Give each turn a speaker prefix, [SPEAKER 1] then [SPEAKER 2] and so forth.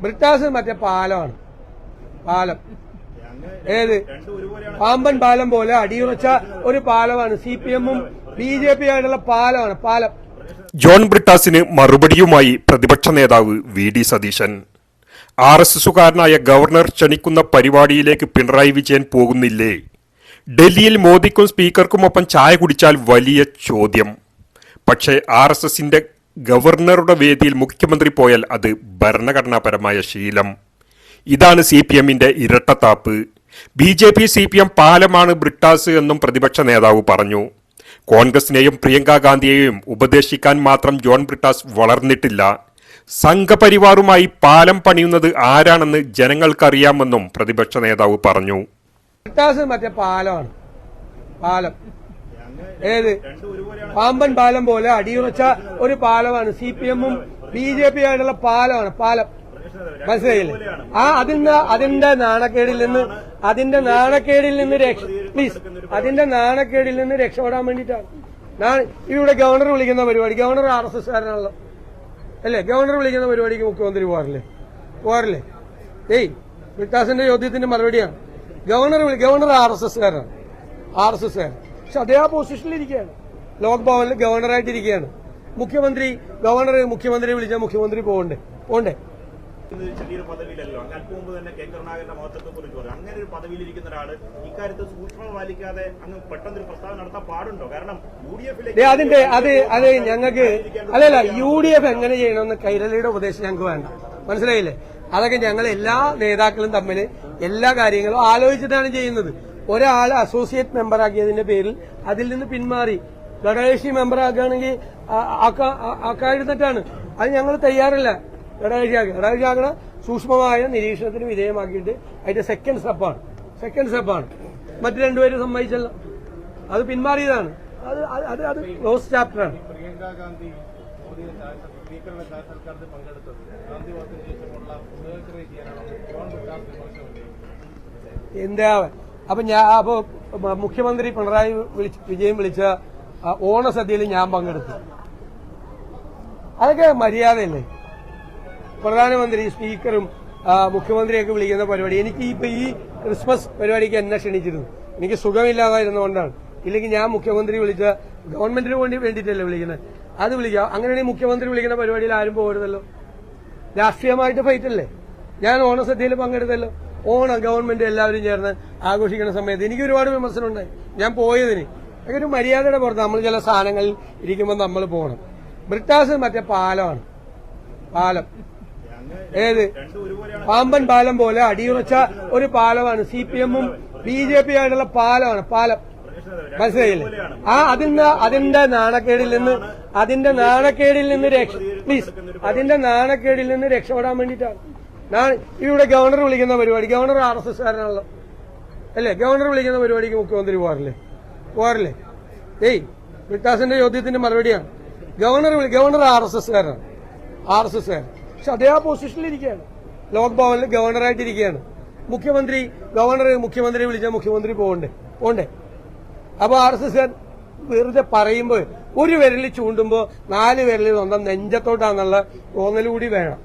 [SPEAKER 1] ബ്രിട്ടാസ് മറ്റേ പാലമാണ്. പാലം. ഏത്? പാമ്പൻ പാലം പോലെ അടിയുറച്ച ഒരു പാലമാണ്. സി പി എമ്മും ബി ജെ പി ആയിട്ടുള്ള പാലമാണ്. പാലം.
[SPEAKER 2] ജോൺ ബ്രിട്ടാസിന് മറുപടിയുമായി പ്രതിപക്ഷ നേതാവ് V D Satheesan. R S എസുകാരനായ governor ക്ഷണിക്കുന്ന പരിപാടിയിലേക്ക് പിണറായി വിജയൻ പോകുന്നില്ലേ? ഡൽഹിയിൽ മോദിക്കും സ്പീക്കർക്കുമൊപ്പം ചായ കുടിച്ചാൽ വലിയ ചോദ്യം. പക്ഷേ ആർ എസ് എസിന്റെ ഗവർണറുടെ വേദിയിൽ മുഖ്യമന്ത്രി പോയാൽ അത് ഭരണഘടനാപരമായ ശീലം. ഇതാണ് സി പി എമ്മിന്റെ ഇരട്ടത്താപ്പ്. B J P C P M പാലമാണ് ബ്രിട്ടാസ് എന്നും പ്രതിപക്ഷ നേതാവ് പറഞ്ഞു. കോൺഗ്രസിനെയും പ്രിയങ്ക ഗാന്ധിയെയും ഉപദേശിക്കാൻ മാത്രം ജോൺ ബ്രിട്ടാസ് വളർന്നിട്ടില്ല. സംഘപരിവാറുമായി പാലം പണിയുന്നത് ആരാണെന്ന് ജനങ്ങൾക്കറിയാമെന്നും പ്രതിപക്ഷ നേതാവ് പറഞ്ഞു.
[SPEAKER 1] ബ്രിട്ടാസ് മറ്റേ പാലമാണ്. പാലം. ഏത്? പാമ്പൻ പാലം പോലെ അടിയുറച്ച ഒരു പാലമാണ്. സി പി എമ്മും ബി ജെ പി ആയിട്ടുള്ള പാലമാണ്. പാലം. മനസ്സിലായില്ലേ? ആ അതിന്റെ അതിന്റെ നാണക്കേടിൽ നിന്ന് അതിന്റെ നാണക്കേടിൽ നിന്ന് രക്ഷ പ്ലീസ് അതിന്റെ നാണക്കേടിൽ നിന്ന് രക്ഷപ്പെടാൻ വേണ്ടിയിട്ടാണ്. ഇവിടെ ഗവർണർ വിളിക്കുന്ന പരിപാടി. ഗവർണർ ആർ എസ് എസ് കാരനാണല്ലോ. അല്ലേ? ഗവർണർ വിളിക്കുന്ന പരിപാടിക്ക് മുഖ്യമന്ത്രി പോകാറില്ലേ? പോകാറില്ലേ? ഏയ് വിട്ടാസിന്റെ ചോദ്യത്തിന്റെ മറുപടിയാണ്. Governor governor R S S കാരനാണ്. R S S കാരൻ. പക്ഷെ അതേ ആ പൊസിഷനിൽ ഇരിക്കുകയാണ്. ലോക് ഭവനിൽ ഗവർണറായിട്ട് മുഖ്യമന്ത്രി ഗവർണർ മുഖ്യമന്ത്രി വിളിച്ചാൽ മുഖ്യമന്ത്രി പോകണ്ടേ?
[SPEAKER 3] പോണ്ടേ ചെറിയൊരു പദവിയിലല്ലോ. അങ്ങ് അല്പം മുമ്പ് തന്നെ കെ. കരുണാകരന്റെ മഹത്വത്തെ കുറിച്ച് പറഞ്ഞു. അങ്ങനെ ഒരു പദവിയിലിരിക്കുന്ന ഒരാൾ ഇക്കാര്യത്തിൽ സൂക്ഷ്മത പാലിക്കാതെ അങ്ങ് പെട്ടെന്നൊരു പ്രസ്താവന നടത്താൻ പാടുണ്ടോ? കാരണം യു ഡി
[SPEAKER 1] ദേ, അതിന്റെ അത് അത് ഞങ്ങൾക്ക് അല്ലല്ല യു ഡി എഫ് എങ്ങനെ ചെയ്യണമെന്ന് കൈരളിയുടെ ഉപദേശം ഞങ്ങൾക്ക് വേണ്ട. മനസ്സിലായില്ലേ? അതൊക്കെ ഞങ്ങൾ എല്ലാ നേതാക്കളും തമ്മിൽ എല്ലാ കാര്യങ്ങളും ആലോചിച്ചിട്ടാണ് ചെയ്യുന്നത്. ഒരാളെ അസോസിയേറ്റ് മെമ്പറാക്കിയതിന്റെ പേരിൽ അതിൽ നിന്ന് പിന്മാറി. ഘടകകക്ഷി മെമ്പർ ആക്കുകയാണെങ്കിൽ ആക്കാതിരുന്നിട്ടാണ്. അത് ഞങ്ങൾ തയ്യാറല്ല. ഘടകകക്ഷി ആക്കുക ഘടകകക്ഷി ആക്കണ സൂക്ഷ്മമായ നിരീക്ഷണത്തിന് വിധേയമാക്കിയിട്ട് അതിന്റെ സെക്കൻഡ് സ്റ്റെപ്പാണ് സെക്കൻഡ് സ്റ്റെപ്പാണ് മറ്റു രണ്ടുപേരും സമ്മതിച്ചല്ലോ. അത് പിന്മാറിയതാണ്. അത് അത് അത് ക്ലോസ് ചാപ്റ്ററാണ്
[SPEAKER 4] പ്രിയങ്ക ഗാന്ധി മോദിയെ ചായ- സ്പീക്കറുടെ ചായ സൽക്കാരത്തിൽ പങ്കെടുത്തത്. ഗാന്ധി വാക്കിന് ശേഷമുള്ള പുനരുദ്ധരണ ചെയ്യാനാണ്.
[SPEAKER 1] എന്താ അപ്പൊ ഞാൻ അപ്പോ മുഖ്യമന്ത്രി പിണറായി വിജയൻ വിളിച്ച ഓണസദ്യയിൽ ഞാൻ പങ്കെടുത്തു. അതൊക്കെ മര്യാദയല്ലേ? പ്രധാനമന്ത്രി സ്പീക്കറും മുഖ്യമന്ത്രിയൊക്കെ വിളിക്കുന്ന പരിപാടി. എനിക്ക് ഇപ്പൊ ഈ ക്രിസ്മസ് പരിപാടിക്ക് എന്നെ ക്ഷണിച്ചിരുന്നു. എനിക്ക് സുഖമില്ലാതായിരുന്നുകൊണ്ടാണ് ഇല്ലെങ്കിൽ ഞാൻ മുഖ്യമന്ത്രി വിളിച്ച ഗവൺമെന്റിന് വേണ്ടി വേണ്ടിയിട്ടല്ലേ വിളിക്കുന്നത്? അത് വിളിക്കാം. അങ്ങനെയാണെങ്കിൽ മുഖ്യമന്ത്രി വിളിക്കുന്ന പരിപാടിയിൽ ആരും പോകരുതല്ലോ. രാഷ്ട്രീയമായിട്ട് ഫൈറ്റല്ലേ ഞാൻ ഓണസദ്യയിൽ പങ്കെടുത്തല്ലോ. ഓണം ഗവൺമെന്റ് എല്ലാവരും ചേർന്ന് ആഘോഷിക്കുന്ന സമയത്ത് എനിക്ക് ഒരുപാട് വിമർശനമുണ്ട്. ഞാൻ പോയതിന്. അതൊക്കെ ഒരു മര്യാദയുടെ പുറത്ത് നമ്മൾ ചില സാധനങ്ങളിൽ ഇരിക്കുമ്പോൾ നമ്മൾ പോകണം. ബ്രിട്ടാസ് മറ്റേ പാലമാണ്. പാലം. ഏത്? പാമ്പൻ പാലം പോലെ അടിയുറച്ച ഒരു പാലമാണ്. സി പി എമ്മും ബി ജെ പി ആയിട്ടുള്ള പാലമാണ്. പാലം. മനസ്സിലായില്ലേ? ആ അതിന്റെ അതിന്റെ നാണക്കേടിൽ നിന്ന് അതിന്റെ നാണക്കേടിൽ നിന്ന് രക്ഷ പ്ലീസ് അതിന്റെ നാണക്കേടിൽ നിന്ന് രക്ഷപ്പെടാൻ വേണ്ടിയിട്ടാണ്. ഞാൻ ഇവിടെ ഗവർണർ വിളിക്കുന്ന പരിപാടി ഗവർണർ ആർ എസ് എസ് കാരനാണല്ലോ. അല്ലേ? ഗവർണർ വിളിക്കുന്ന പരിപാടിക്ക് മുഖ്യമന്ത്രി പോകാറില്ലേ? പോകാറില്ലേ? ഏയ് വികാസിന്റെ ചോദ്യത്തിന്റെ മറുപടിയാണ്. Governor governor R S S കാരനാണ്. R S S കാരൻ. പക്ഷെ അതേ ആ പൊസിഷനിൽ ഇരിക്കുകയാണ് ലോക് ഭവനിൽ ഗവർണറായിട്ടിരിക്കുകയാണ്. മുഖ്യമന്ത്രി ഗവർണർ മുഖ്യമന്ത്രി വിളിച്ചാൽ മുഖ്യമന്ത്രി പോകണ്ടേ? പോണ്ടേ അപ്പൊ ആർ എസ് എസ് വെറുതെ പറയുമ്പോൾ ഒരു വിരലിൽ ചൂണ്ടുമ്പോൾ നാല് വിരലിൽ സ്വന്തം നെഞ്ചത്തോട്ടാന്നുള്ള തോന്നൽ കൂടി വേണം.